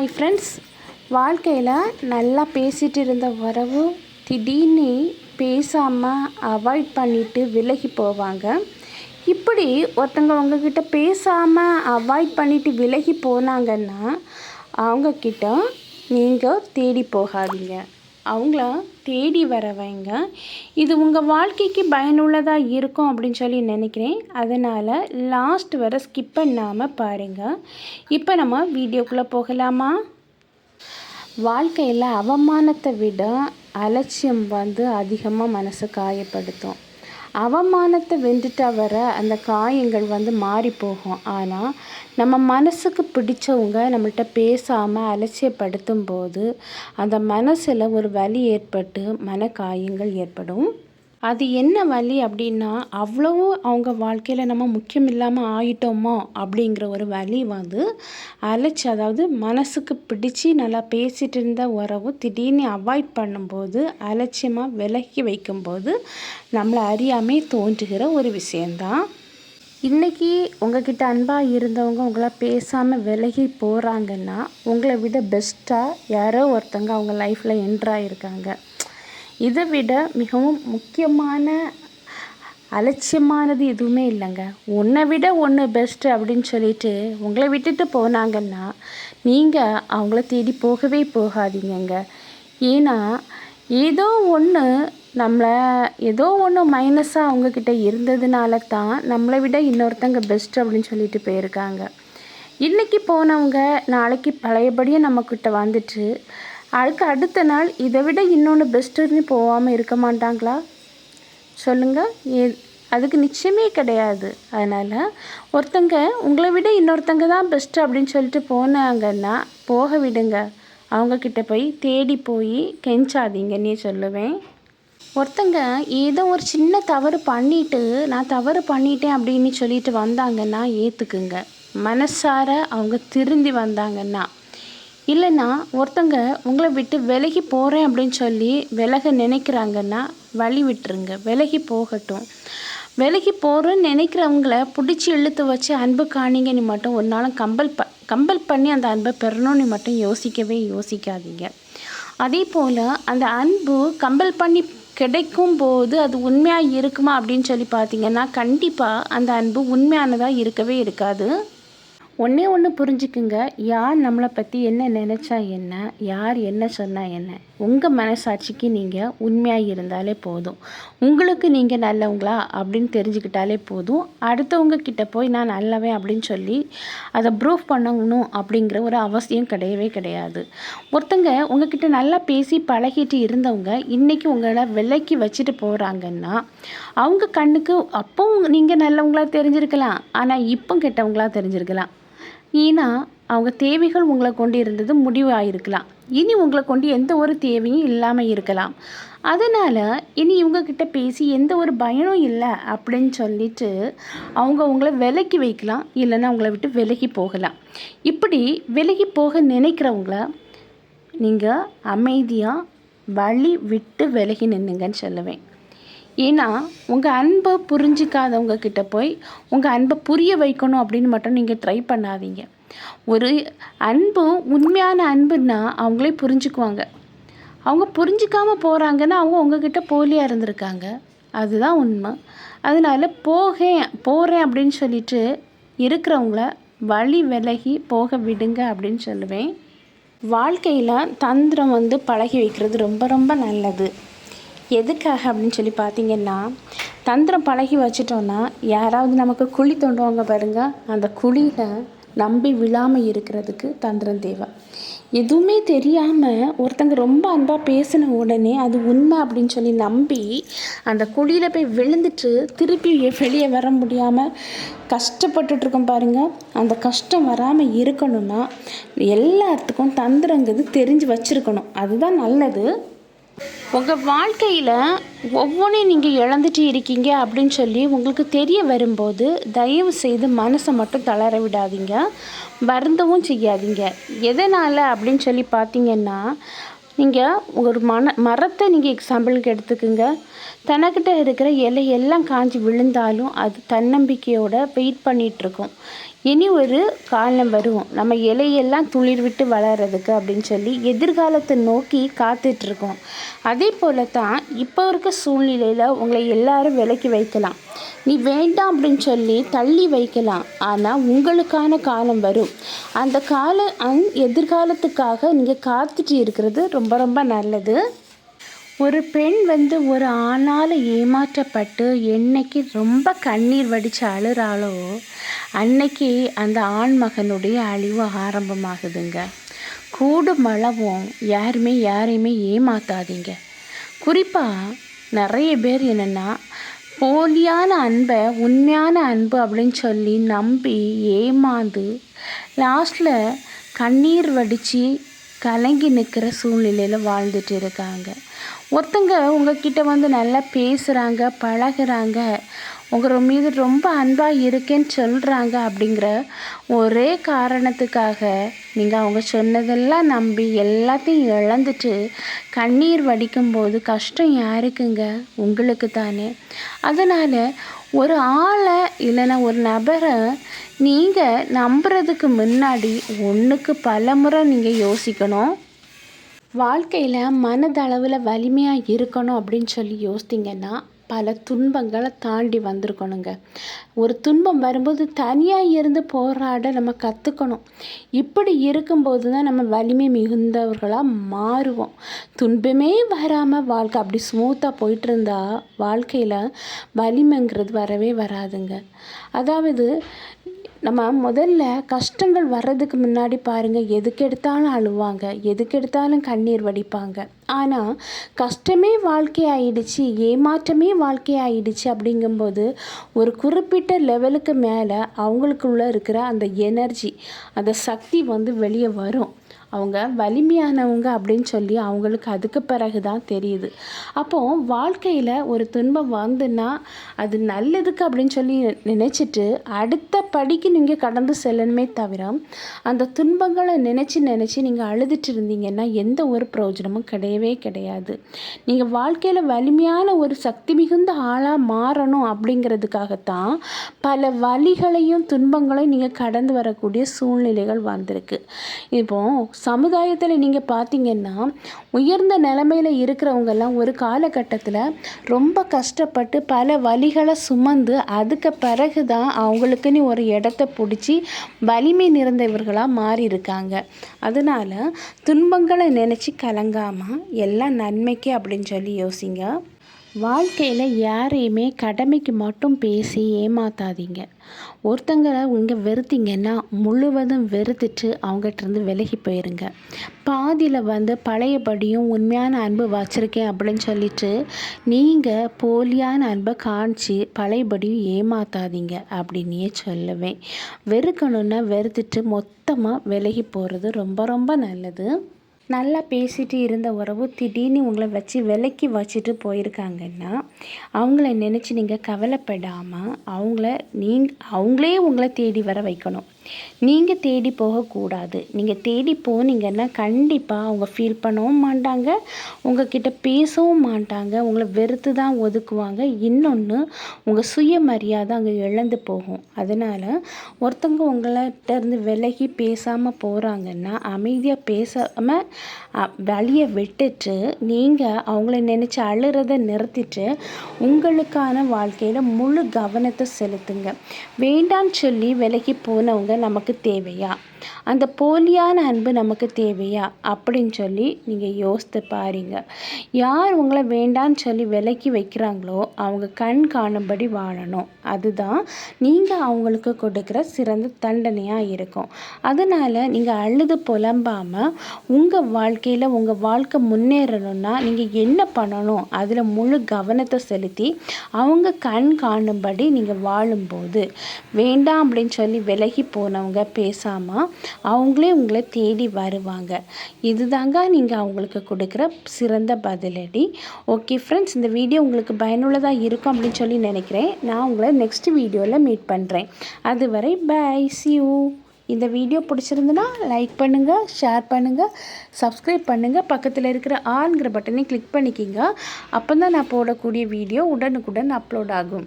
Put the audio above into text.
Hi friends வாழ்க்கையில் நல்லா பேசிகிட்டு இருந்த உறவு திடீர்னு பேசாமல் அவாய்ட் பண்ணிவிட்டு விலகி போவாங்க. இப்படி ஒருத்தங்க உங்ககிட்ட பேசாமல் அவாய்ட் பண்ணிவிட்டு விலகி போனாங்கன்னா அவங்கக்கிட்ட நீங்கள் தேடி போகாதீங்க. அவங்கள தேடி வரவைங்க. இது உங்கள் வாழ்க்கைக்கு பயனுள்ளதாக இருக்கும் அப்படின்னு சொல்லி நினைக்கிறேன். அதனால் லாஸ்ட் வர ஸ்கிப் பண்ணாமல் பாருங்கள் இப்போ நம்ம வீடியோக்குள்ளே போகலாமா? வாழ்க்கையில் அவமானத்தை விட அலட்சியம் வந்து அதிகமாக மனசை காயப்படுத்தும். அவமானத்தை வென்றுட்டா வர அந்த காயங்கள் வந்து மாறி போகும். ஆனால் நம்ம மனசுக்கு பிடிச்சவங்க நம்மள்கிட்ட பேசாமல் அலட்சியப்படுத்தும் போது அந்த மனசில் ஒரு வலி ஏற்பட்டு மன காயங்கள் ஏற்படும். அது என்ன வலி அப்படின்னா அவ்வளவோ அவங்க வாழ்க்கையில் நம்ம முக்கியம் இல்லாமல் ஆயிட்டோமோ அப்படிங்கிற ஒரு வலி வந்து அழைச்சி அதாவது மனசுக்கு பிடிச்சி நல்லா பேசிகிட்டு இருந்த உறவு திடீர்னு அவாய்ட் பண்ணும்போது அலட்சியமாக விலக்கி வைக்கும்போது நம்மளை அறியாமே தோன்றுகிற ஒரு விஷயந்தான் இன்றைக்கி உங்ககிட்ட அன்பாக இருந்தவங்க உங்களை பேசாமல் விலகி போகிறாங்கன்னா உங்களை விட பெஸ்ட்டாக யாரோ ஒருத்தங்க அவங்க லைஃப்பில் என்ட்ராயிருக்காங்க இதை விட மிகவும் முக்கியமான அலட்சியமானது எதுவுமே இல்லைங்க. உன்னை விட ஒன்று பெஸ்ட்டு அப்படின்னு சொல்லிட்டு உங்களை விட்டுட்டு போனாங்கன்னா நீங்கள் அவங்கள தேடி போகவே போகாதீங்கங்க. ஏன்னா ஏதோ ஒன்று நம்மளை ஏதோ ஒன்று மைனஸாக அவங்கக்கிட்ட இருந்ததுனால தான் நம்மளை விட இன்னொருத்தங்க பெஸ்ட் அப்படின்னு சொல்லிட்டு போயிருக்காங்க. இன்றைக்கி போனவங்க நாளைக்கு பழையபடியும் நம்மக்கிட்ட வந்துட்டு அதுக்கு அடுத்த நாள் இதை விட இன்னொன்று பெஸ்ட்டுன்னு போகாமல் இருக்க மாட்டாங்களா? சொல்லுங்கள் ஏ அதுக்கு நிச்சயமே கிடையாது. அதனால் ஒருத்தங்க உங்களை விட இன்னொருத்தங்க தான் பெஸ்ட்டு அப்படின்னு சொல்லிட்டு போனாங்கன்னா போக விடுங்க. அவங்கக்கிட்ட போய் தேடி போய் கெஞ்சாதீங்கன்னே சொல்லுவேன். ஒருத்தங்க ஏதோ ஒரு சின்ன தவறு பண்ணிவிட்டு நான் தவறு பண்ணிட்டேன் அப்படின்னு சொல்லிட்டு வந்தாங்கன்னா ஏற்றுக்குங்க மனசார அவங்க திருந்தி வந்தாங்கன்னா. இல்லைன்னா ஒருத்தங்க உங்களை விட்டு விலகி போகிறேன் அப்படின்னு சொல்லி விலக நினைக்கிறாங்கன்னா வழி விட்டுருங்க. விலகி போகட்டும். விலகி போகிறேன்னு நினைக்கிறவங்கள பிடிச்சி இழுத்து வச்சு அன்பு காணிங்கன்னு மட்டும் ஒரு நாளும் கம்பல் ப கம்பல் பண்ணி அந்த அன்பை பெறணும்னு மட்டும் யோசிக்கவே யோசிக்காதீங்க. அதே போல் அந்த அன்பு கம்பல் பண்ணி கிடைக்கும் போது அது உண்மையாக இருக்குமா அப்படின்னு சொல்லி பார்த்தீங்கன்னா கண்டிப்பாக அந்த அன்பு உண்மையானதாக இருக்கவே இருக்காது. ஒன்றே ஒன்று புரிஞ்சுக்குங்க. யார் நம்மளை பற்றி என்ன நினச்சா என்ன யார் என்ன சொன்னால் என்ன. உங்கள் மனசாட்சிக்கு நீங்கள் உண்மையாக இருந்தாலே போதும். உங்களுக்கு நீங்கள் நல்லவங்களா அப்படின்னு தெரிஞ்சுக்கிட்டாலே போதும். அடுத்தவங்க கிட்ட போய் நான் நல்லவேன் அப்படின்னு சொல்லி அதை ப்ரூவ் பண்ணணும் அப்படிங்கிற ஒரு அவசியம் கிடையவே கிடையாது. ஒருத்தங்க உங்ககிட்ட நல்லா பேசி பழகிட்டு இருந்தவங்க இன்றைக்கி உங்களை விலைக்கு வச்சுட்டு போகிறாங்கன்னா அவங்க கண்ணுக்கு அப்போ நீங்கள் நல்லவங்களாக தெரிஞ்சிருக்கலாம். ஆனால் இப்போ கெட்டவங்களாக தெரிஞ்சிருக்கலாம். ஏன்னா அவங்க தேவைகள் உங்களை கொண்டு இருந்தது முடிவாயிருக்கலாம். இனி உங்களை கொண்டு எந்த ஒரு தேவையும் இல்லாமல் இருக்கலாம். அதனால் இனி இவங்கக்கிட்ட பேசி எந்த ஒரு பயனும் இல்லை அப்படின்னு சொல்லிட்டு அவங்க உங்களை விலக்கி வைக்கலாம் இல்லைன்னா உங்களை விட்டு விலகி போகலாம். இப்படி விலகி போக நினைக்கிறவங்கள நீங்கள் அமைதியாக வழி விட்டு விலகி நின்னுங்கன்னு சொல்லுவேன். ஏன்னா உங்கள் அன்பை புரிஞ்சிக்காதவங்க கிட்ட போய் உங்கள் அன்பை புரிய வைக்கணும் அப்படின்னு மட்டும் நீங்கள் ட்ரை பண்ணாதீங்க. ஒரு அன்பு உண்மையான அன்புன்னா அவங்களே புரிஞ்சுக்குவாங்க. அவங்க புரிஞ்சிக்காமல் போகிறாங்கன்னா அவங்க உங்ககிட்ட போலியாக இருந்திருக்காங்க. அதுதான் உண்மை. அதனால் போகேன் போகிறேன் அப்படின்னு சொல்லிட்டு இருக்கிறவங்கள வழி விலகி போக விடுங்க அப்படின்னு சொல்லுவேன். வாழ்க்கையில் தந்திரம் வந்து பழகி வைக்கிறது ரொம்ப ரொம்ப நல்லது. எதுக்காக அப்படின்னு சொல்லி பார்த்தீங்கன்னா தந்திரம் பழகி வச்சிட்டோன்னா யாராவது நமக்கு குழி தோண்டுவாங்க பாருங்கள் அந்த குழியில் நம்பி விழாமல் இருக்கிறதுக்கு தந்திரம் தேவை. எதுவுமே தெரியாமல் ஒருத்தங்க ரொம்ப அன்பாக பேசின உடனே அது உண்மை அப்படின்னு சொல்லி நம்பி அந்த குழியில் போய் விழுந்துட்டு திருப்பி வெளியே வர முடியாமல் கஷ்டப்பட்டுட்ருக்கோம் பாருங்கள் அந்த கஷ்டம் வராமல் இருக்கணும்னா எல்லாத்துக்கும் தந்திரங்கிறது தெரிஞ்சு வச்சுருக்கணும். அதுதான் நல்லது. உங்கள் வாழ்க்கையில் ஒவ்வொன்றையும் நீங்கள் இழந்துட்டு இருக்கீங்க அப்படின்னு சொல்லி உங்களுக்கு தெரிய வரும்போது தயவு செய்து மனசை மட்டும் தளர விடாதீங்க. வருந்தவும் செய்யாதீங்க. எதனால் அப்படின்னு சொல்லி பார்த்தீங்கன்னா நீங்கள் ஒரு மன மரத்தை நீங்கள் எக்ஸாம்பிளுக்கு எடுத்துக்கோங்க. தனக்கிட்ட இருக்கிற இலை எல்லாம் காஞ்சி விழுந்தாலும் அது தன்னம்பிக்கையோட வெயிட் பண்ணிகிட்ருக்கும் இனி ஒரு காலம் வரும் நம்ம இலையெல்லாம் துளிர் விட்டு வளர்கிறதுக்கு அப்படின்னு சொல்லி எதிர்காலத்தை நோக்கி காத்துட்ருக்கோம். அதே போல தான் இப்போ இருக்க சூழ்நிலையில் உங்களை எல்லாரும் விலக்கி வைக்கலாம். நீ வேண்டாம் அப்படின்னு சொல்லி தள்ளி வைக்கலாம். ஆனால் உங்களுக்கான காலம் வரும். அந்த கால அந் எதிர்காலத்துக்காக நீங்கள் காத்துட்டு இருக்கிறது ரொம்ப ரொம்ப நல்லது. ஒரு பெண் வந்து ஒரு ஆணால் ஏமாற்றப்பட்டு என்னைக்கு ரொம்ப கண்ணீர் வடித்து அழுகிறாளோ அன்னைக்கு அந்த ஆண் மகனுடைய அழிவு ஆரம்பமாகுதுங்க. கூடும் அளவும் யாருமே யாரையுமே ஏமாத்தாதீங்க. குறிப்பாக நிறைய பேர் என்னென்னா போலியான அன்பை உண்மையான அன்பு அப்படின்னு சொல்லி நம்பி ஏமாந்து லாஸ்ட்டில் கண்ணீர் வடித்து கலங்கி நிற்கிற சூழ்நிலையில் வாழ்ந்துட்டு இருக்காங்க. ஒருத்தங்க உங்ககிட்ட வந்து நல்லா பேசுகிறாங்க பழகுறாங்க உங்கள் மீது ரொம்ப அன்பாக இருக்கேன்னு சொல்கிறாங்க அப்படிங்கிற ஒரே காரணத்துக்காக நீங்கள் அவங்க சொன்னதெல்லாம் நம்பி எல்லாத்தையும் இழந்துட்டு கண்ணீர் வடிக்கும்போது கஷ்டம் யாருக்குங்க? உங்களுக்கு தானே. அதனால் ஒரு ஆளை இல்லைன்னா ஒரு நபரை நீங்கள் நம்புறதுக்கு முன்னாடி ஒன்றுக்கு பல முறை நீங்கள் யோசிக்கணும். வாழ்க்கையில் மனதளவில் வலிமையாக இருக்கணும் அப்படின்னு சொல்லி யோசித்தீங்கன்னா பல துன்பங்களை தாண்டி வந்திருக்கணுங்க. ஒரு துன்பம் வரும்போது தனியாக இருந்து போராட நம்ம கற்றுக்கணும் இப்படி இருக்கும்போது தான் நம்ம வலிமை மிகுந்தவர்களாக மாறுவோம். துன்பமே வராமல் வாழ்க்கை அப்படி ஸ்மூத்தாக போயிட்டு இருந்தால் வாழ்க்கையில் வலிமைங்கிறது வரவே வராதுங்க. அதாவது நம்ம முதல்ல கஷ்டங்கள் வர்றதுக்கு முன்னாடி பாருங்கள் எதுக்கு எடுத்தாலும் அழுவாங்க எதுக்கு எடுத்தாலும் கண்ணீர் வடிப்பாங்க. ஆனால் கஷ்டமே வாழ்க்கை ஆயிடுச்சு ஏமாற்றமே வாழ்க்கை ஆயிடுச்சு அப்படிங்கும்போது ஒரு குறிப்பிட்ட லெவலுக்கு மேலே அவங்களுக்குள்ளே இருக்கிற அந்த எனர்ஜி அந்த சக்தி வந்து வெளியே வரும். அவங்க வலிமையானவங்க அப்படின்னு சொல்லி அவங்களுக்கு அதுக்கு பிறகு தான் தெரியுது. அப்போது வாழ்க்கையில் ஒரு துன்பம் வந்துன்னா அது நல்லதுக்கு அப்படின்னு சொல்லி நினச்சிட்டு அடுத்த படிக்கு நீங்கள் கடந்து செல்லணுமே தவிர அந்த துன்பங்களை நினச்சி நினச்சி நீங்கள் அழுதுட்டு இருந்தீங்கன்னா எந்த ஒரு பிரயோஜனமும் கிடையவே கிடையாது. நீங்கள் வாழ்க்கையில் வலிமையான ஒரு சக்தி மிகுந்த ஆளாக மாறணும் அப்படிங்கிறதுக்காகத்தான் பல வழிகளையும் துன்பங்களையும் நீங்கள் கடந்து வரக்கூடிய சூழ்நிலைகள் வந்திருக்கு. இப்போது சமுதாயத்தில் நீங்கள் பார்த்தீங்கன்னா உயர்ந்த நிலமையில் இருக்கிறவங்கெல்லாம் ஒரு காலகட்டத்தில் ரொம்ப கஷ்டப்பட்டு பல வழிகளை சுமந்து அதுக்கு பிறகு தான் அவங்களுக்குன்னு ஒரு இடத்த பிடிச்சி வலிமை நிறைந்தவர்களாக மாறி இருக்காங்க அதனால் துன்பங்களை நினச்சி கலங்காமல் எல்லாம் நன்மைக்கு அப்படின்னு சொல்லி யோசிங்க. வாழ்க்கையில் யாரையுமே கடமைக்கு மட்டும் பேசி ஏமாத்தாதீங்க. ஒருத்தங்களை இங்கே வெறுத்தீங்கன்னா முழுவதும் வெறுத்துட்டு அவங்ககிட்டருந்து விலகி போயிருங்க. பாதியில் வந்து பழையபடியும் உண்மையான அன்பு வச்சுருக்கேன் அப்படின்னு சொல்லிட்டு நீங்கள் போலியான அன்பை காமிச்சு பழையபடியும் ஏமாத்தாதீங்க அப்படின்னே சொல்லுவேன். வெறுக்கணுன்னா வெறுத்துட்டு மொத்தமாக விலகி போகிறது ரொம்ப ரொம்ப நல்லது. நல்லா பேசிட்டு இருந்த உறவு திடீர்னு உங்களை வச்சு விலக்கி வச்சுட்டு போயிருக்காங்கன்னா அவங்கள நினச்சி நீங்கள் கவலைப்படாமல் அவங்கள நீங் அவங்களே உங்களை தேடி வர வைக்கணும். நீங்கள் தேடி போகக்கூடாது. நீங்கள் தேடி போனீங்கன்னா கண்டிப்பாக அவங்க ஃபீல் பண்ணவும் மாட்டாங்க. உங்ககிட்ட பேசவும் மாட்டாங்க. உங்களை வெறுத்து தான் ஒதுக்குவாங்க. இன்னொன்று உங்கள் சுயமரியாதை அங்கே இழந்து போகும். அதனால் ஒருத்தவங்க உங்கள்கிட்ட இருந்து விலகி பேசாமல் போகிறாங்கன்னா அமைதியாக பேசாமல் வழியை விட்டுட்டு நீங்கள் அவங்கள நினச்சி அழுறதை நிறுத்திட்டு உங்களுக்கான வாழ்க்கையில் முழு கவனத்தை செலுத்துங்க. வேண்டான்னு சொல்லி விலகி போனவங்க நமக்கு தேவையா? அந்த போலியான அன்பு நமக்கு தேவையா? அப்படின்னு சொல்லி நீங்கள் யோசித்து பாருங்க. யார் உங்களை வேண்டான்னு சொல்லி விலக்கி வைக்கிறாங்களோ அவங்க கண் காணும்படி வாழணும். அதுதான் நீங்கள் அவங்களுக்கு கொடுக்குற சிறந்த தண்டனையாக இருக்கும். அதனால் நீங்கள் அழுது புலம்பாமல் உங்கள் வாழ்க்கையில் உங்கள் வாழ்க்கை முன்னேறணும்னா நீங்கள் என்ன பண்ணணும்? அதில் முழு கவனத்தை செலுத்தி அவங்க கண் காணும்படி நீங்கள் வாழும்போது வேண்டாம் அப்படின்னு சொல்லி விலகி போ போனவங்க பேசாமல் அவங்களே உங்களை தேடி வருவாங்க. இதுதாங்க நீங்கள் அவங்களுக்கு கொடுக்குற சிறந்த பதிலடி. ஓகே ஃப்ரெண்ட்ஸ் இந்த வீடியோ உங்களுக்கு பயனுள்ளதாக இருக்கும் அப்படின்னு சொல்லி நினைக்கிறேன். நான் உங்களை நெக்ஸ்ட் வீடியோவில் மீட் பண்ணுறேன் அதுவரை பை சி யூ இந்த வீடியோ பிடிச்சிருந்துன்னா லைக் பண்ணுங்கள் ஷேர் பண்ணுங்கள் சப்ஸ்கிரைப் பண்ணுங்கள் பக்கத்தில் இருக்கிற ஆன்கிற பட்டனை கிளிக் பண்ணிக்கிங்க. அப்போ தான் நான் போடக்கூடிய வீடியோ உடனுக்குடன் அப்லோட் ஆகும்.